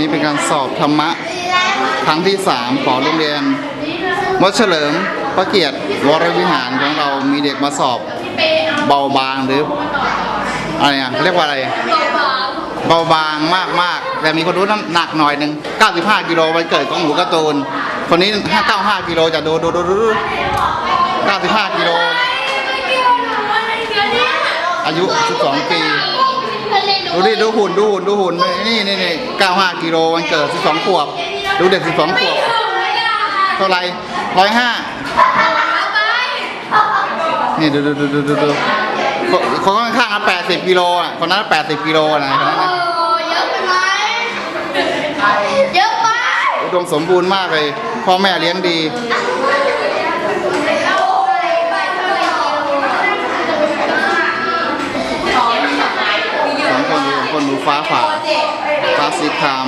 นี้เป็นการสอบธรรมะครั้งที่ 3 ของโรงเรียนวัดเฉลิมพระเกียรติวรวิหารของเรามีเด็กมาสอบเบาบางหรืออะไรอะเรียกว่าอะไร เบาบางมากมากแต่มีคนรู้น้ำหนักหน่อยหนึ่ง95กิโลวันเกิดของหนูกร์ตูน คนนี้ 595กิโลจะดูดูดูดูดู95กิโลอายุ 12 ปี ดูดิดูหุ่นดูหุ่นดูหุ่นนี่นี่นี่95กิโลวันเกิด12ขวบ ดูเด็ก12ขวบ เท่าไหร่ร้อยห้านี่ดูดูดูดูดูดูคนคนข้างๆอะ80กิโลอะคนนั้น80กิโลนะคนนั้นนะเยอะไปไหมเยอะไปอุดมสมบูรณ์มากเลย พ่อแม่เลี้ยงดี สองคนดูคนดู ฟ้าผ่าฟ้าสีคาม